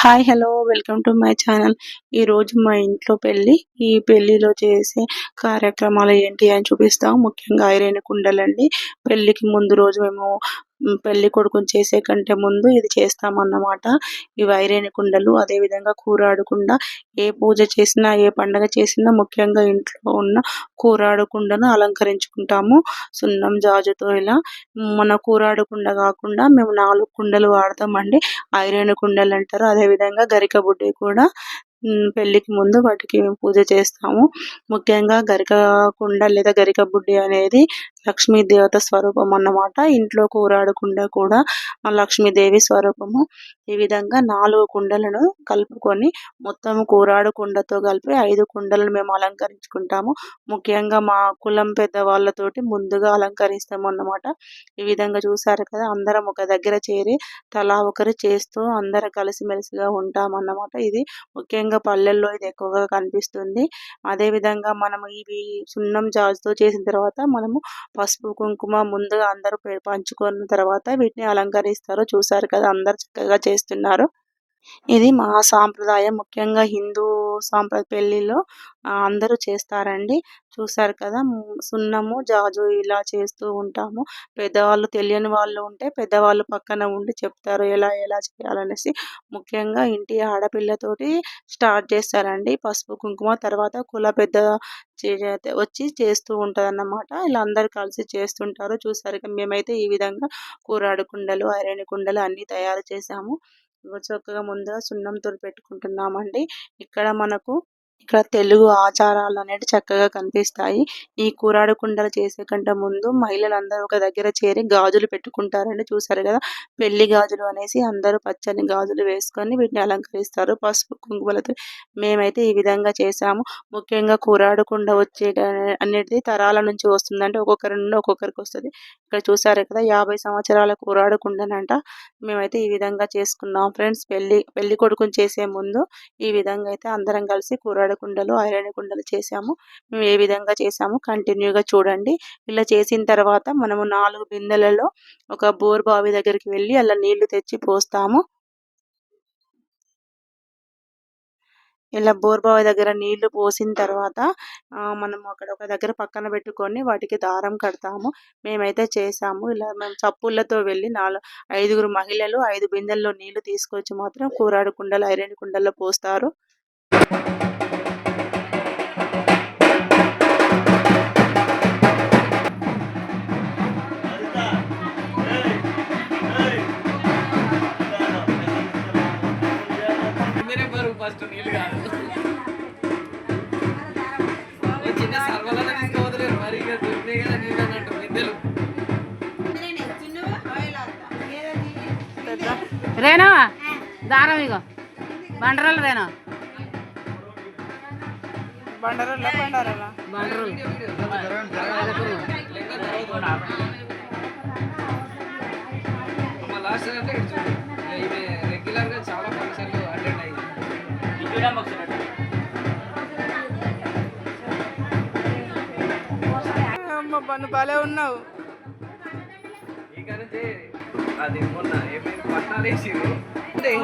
Hi hello welcome to my channel ఈ రోజు మా ఇంట్లో పెళ్ళి ఈ పెళ్ళిలో చేసే కార్యక్రమాలు ఏంటి అని చూపిస్తాం. ముఖ్యంగా ఐరైన కుండలండి. పెళ్ళికి ముందు రోజు మేము పెళ్ళి కొడుకుని చేసే కంటే ముందు ఇది చేస్తామన్నమాట. ఈ వైరేని కుండలు అదే విధంగా కూరాడుకుండా ఏ పూజ చేసినా ఏ పండగ చేసినా ముఖ్యంగా ఇంట్లో ఉన్న కూరాడుకుండను అలంకరించుకుంటాము. సున్నం జాజుతో ఇలా మన కూరాడుకుండ కాకుండా మేము నాలుగు కుండలు వాడతామండి. ఐరన్ కుండలు అంటారు. అదే విధంగా గరిక బుడ్డి కూడా పెళ్ళికి ముందు వాటికి మేము పూజ చేస్తాము. ముఖ్యంగా గరిక కుండ లేదా గరిక బుడ్డి అనేది లక్ష్మీ దేవత స్వరూపం అన్నమాట. ఇంట్లో కూరాడకుండా కూడా మా లక్ష్మీదేవి స్వరూపము ఈ విధంగా నాలుగు కుండలను కలుపుకొని మొత్తం కూరాడు కుండతో కలిపి ఐదు కుండలను మేము అలంకరించుకుంటాము. ముఖ్యంగా మా కులం పెద్ద వాళ్ళతోటి ముందుగా అలంకరిస్తాము అన్నమాట. ఈ విధంగా చూసారు కదా అందరం ఒక దగ్గర చేరి తలా ఒకరు చేస్తూ అందరం కలిసిమెలిసిగా ఉంటాం అన్నమాట. ఇది ముఖ్యంగా పల్లెల్లో ఇది ఎక్కువగా కనిపిస్తుంది. అదేవిధంగా మనం ఇవి సున్నం జాజుతో చేసిన తర్వాత మనము పసుపు కుంకుమ ముందుగా అందరూ పంచుకున్న తర్వాత వీటిని అలంకరిస్తారు. చూసారు కదా అందరు చక్కగా చేస్తున్నారు. ఇది మా సాంప్రదాయం. ముఖ్యంగా హిందూ సాంప్రదాయ పెళ్ళిలో అందరూ చేస్తారండి. చూసారు కదా సున్నము జాజు ఇలా చేస్తూ ఉంటాము. పెద్దవాళ్ళు తెలియని వాళ్ళు ఉంటే పెద్దవాళ్ళు పక్కన ఉండి చెప్తారు ఎలా ఎలా చేయాలనేసి. ముఖ్యంగా ఇంటి ఆడపిల్లతోటి స్టార్ట్ చేస్తారండి. పసుపు కుంకుమ తర్వాత కుల పెద్ద చే- వచ్చి చేస్తూ ఉంటది అన్నమాట ఇలా అందరు కలిసి చేస్తుంటారు. చూసారు కదా మేమైతే ఈ విధంగా కూరాడు కుండలు ఐరన్ కుండలు అన్ని తయారు చేసాము. చక్కగా ముందుగా సున్నంతో పెట్టుకుంటున్నామండి. ఇక్కడ మనకు ఇక్కడ తెలుగు ఆచారాలు అనేవి చక్కగా కనిపిస్తాయి. ఈ కూరాడు కుండలు చేసే కంటే ముందు మహిళలందరూ ఒక దగ్గర చేరి గాజులు పెట్టుకుంటారండి. చూసారు కదా? పెళ్ళి గాజులు అనేసి అందరూ పచ్చని గాజులు వేసుకొని వీటిని అలంకరిస్తారు. పసుపు కుంకుమలతో మేమైతే ఈ విధంగా చేసాము ముఖ్యంగా కూరాడు కుండ వచ్చే అనేది తరాల నుంచి వస్తుందంటే ఒక్కొక్కరి నుండి ఒక్కొక్కరికి వస్తుంది. ఇక్కడ చూసారు కదా యాభై సంవత్సరాల కూరాడకుండానంట మేమైతే ఈ విధంగా చేసుకున్నాం ఫ్రెండ్స్. పెళ్ళి పెళ్ళి కొడుకుని చేసే ముందు ఈ విధంగా అయితే అందరం కలిసి కూరాడు కుండలు కుండలు చేసాము మేము ఏ విధంగా చేసాము కంటిన్యూగా చూడండి. ఇలా చేసిన తర్వాత మనము నాలుగు బిందెలలో ఒక బోర్ బావి దగ్గరికి వెళ్ళి అలా నీళ్ళు తెచ్చి పోస్తాము. ఇలా బోర్ బావి దగ్గర నీళ్ళు పోసిన తర్వాత మనం అక్కడ ఒక దగ్గర పక్కన పెట్టుకొని వాటికి దారం కడతాము. మేమైతే చేసాము. ఇలా మేము చప్పుళ్ళతో వెళ్ళి నాలుగు ఐదుగురు మహిళలు ఐదు బిందెల్లో నీళ్ళు తీసుకొచ్చి మాత్రం కూరాడు కుండలు ఐరన్ కుండల్లో పోస్తారు. ఫస్ట్ నీళ్ళు కాదు చిన్న సర్వలలో తీసుకోవద్దులేరు మరి ఇక దొరికినాయి కదా నీళ్ళు అన్నట్టు దారం ఇగో బండరాలు రేనా బండరాలు మా అయ్యి భలే ఉన్నావు. ఇక నుంచి అది మొన్న ఏమైంది పట్టాలు వేసిరు అంటే ఏం